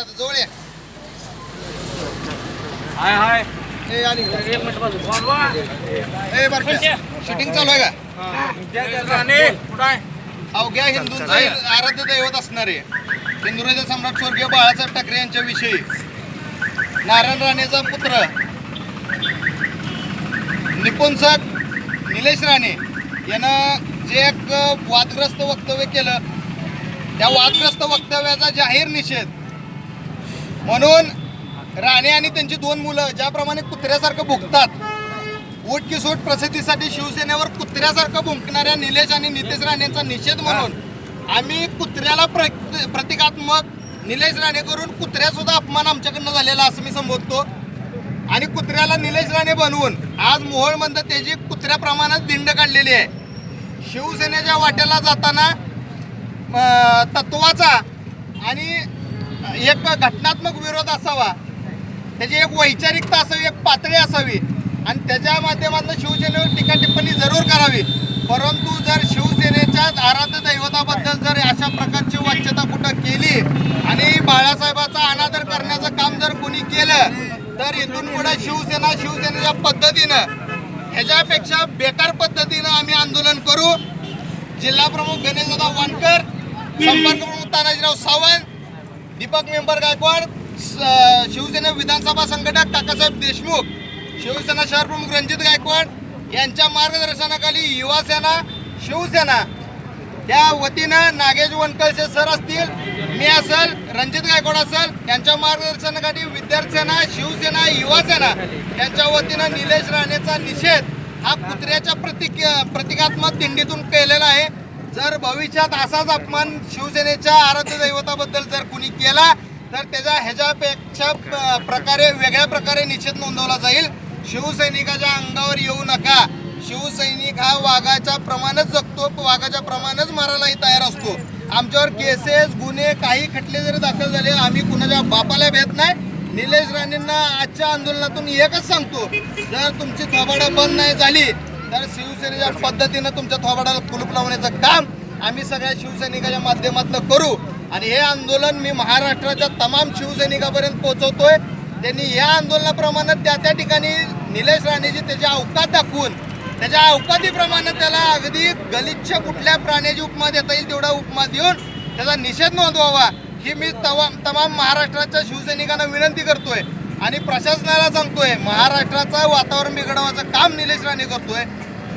आता जवळ या. हाय हाय. ए, आली का? एक मिनिट बाजू बोलवा ए बरं शूटिंग चालू आहे का? राणे कुठं आहे? अवघ्या हिंदूंचं आराध्य दैवत असणारे हिंदुराजे सम्राट स्वर्गीय बाळासाहेब ठाकरे यांच्याविषयी. नारायण राणेचा पुत्र. निपुंसक निलेश राणे यानं जे एक वादग्रस्त वक्तव्य केलं त्या वादग्रस्त वक्तव्याचा जाहीर निषेध म्हणून राणे आणि त्यांची दोन मुलं ज्याप्रमाणे कुत्र्यासारखं भुंकतात वोट की सोट प्रसिद्धीसाठी शिवसेनेवर कुत्र्यासारखं भुंकणाऱ्या निलेश आणि नितेश राणेंचा निषेध म्हणून आम्ही कुत्र्याला प्र प्रतिकात्मक निलेश राणे करून कुत्र्यासुद्धा अपमान आमच्याकडनं झालेला असं मी संबोधतो. आणि कुत्र्याला निलेश राणे बनवून आज मोहोळमध्ये त्याची कुत्र्या प्रमाणात दिंड काढलेली आहे शिवसेनेच्या वाट्याला जाताना तत्वाचा आणि एक घटनात्मक विरोध असावा. त्याची एक वैचारिकता असावी एक पातळी असावी. आणि त्याच्या माध्यमातून शिवसेनेवर टीका टिप्पणी जरूर करावी. परंतु जर शिवसेनेच्या आराध्य दैवताबद्दल जर अशा प्रकारची वाच्यता कुठं केली आणि बाळासाहेबाचा अनादर करण्याचं काम जर कोणी केलं तर इथून पुढे शिवसेना शिवसेनेच्या पद्धतीनं ह्याच्यापेक्षा बेकार पद्धतीनं आम्ही आंदोलन करू. जिल्हा प्रमुख गणेशदादा वानकर संपर्क प्रमुख तानाजीराव सावंत दीपक मेंबर गायकवाड स- शिवसेना विधानसभा संघटक काकासाहेब देशमुख शिवसेना शहर प्रमुख रणजित गायकवाड यांच्या मार्गदर्शनाखाली युवासेना शिवसेना त्या वतीनं नागेश वनकळसे सर असतील मी असेल रणजित गायकवाड असेल यांच्या मार्गदर्शनाखाली विद्यार्थ्यांना शिवसेना युवासेना यांच्या वतीनं निलेश राणेचा निषेध हा कुत्र्याच्या प्रतिक प्रतिकात्मक दिंडीतून केलेला आहे. जर भविष्यात असाच अपमान शिवसेनेच्या आराध्य दैवताबद्दल कुणी केला तर त्याच्या ह्याच्यापेक्षा प्रकारे वेगळ्या प्रकारे निषेध नोंदवला जाईल. शिवसैनिकाच्या अंगावर येऊ नका. शिवसैनिक हा वाघाच्या प्रमाणच जगतो वाघाच्या प्रमाणच मारायलाही तयार असतो. आमच्यावर केसेस गुन्हे काही खटले जरी दाखल झाले आम्ही कुणाच्या बापाला भेट नाही. निलेश राणेंना आजच्या आंदोलनातून एकच सांगतो जर तुमची थोबाडं बंद नाही झाली तर शिवसेनेच्या पद्धतीनं तुमच्या थोबाडाला कुलूप लावण्याचं काम आम्ही सगळ्या शिवसैनिकाच्या माध्यमातून करू. आणि हे आंदोलन मी महाराष्ट्राच्या तमाम शिवसैनिकापर्यंत पोहोचवतोय. त्यांनी या आंदोलनाप्रमाणे त्या त्या ठिकाणी निलेश राणेजी त्याची अवकात दाखवून त्याच्या अवकातीप्रमाणे त्याला अगदी गलिच्छ कुठल्या प्राण्याची उपमा देता येईल तेवढा उपमा देऊन त्याचा निषेध नोंदवावा ही मी तवा तमाम महाराष्ट्राच्या शिवसैनिकांना विनंती करतोय. आणि प्रशासनाला सांगतोय महाराष्ट्राचं वातावरण बिघडवायचं काम निलेश राणे करतोय.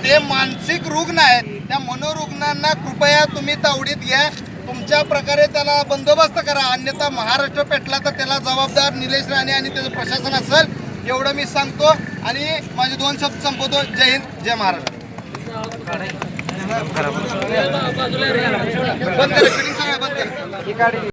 ते मानसिक रुग्ण आहेत त्या मनोरुग्णांना कृपया तुम्ही तावडीत घ्या. तुमच्या प्रकारे त्याला बंदोबस्त करा. अन्यथा महाराष्ट्र पेटला तर त्याला जबाबदार निलेश राणे आणि त्याचं प्रशासन असेल एवढं मी सांगतो. आणि माझे दोन शब्द संपवतो. जय हिंद जय महाराष्ट्र. बंद करा. बंद करा.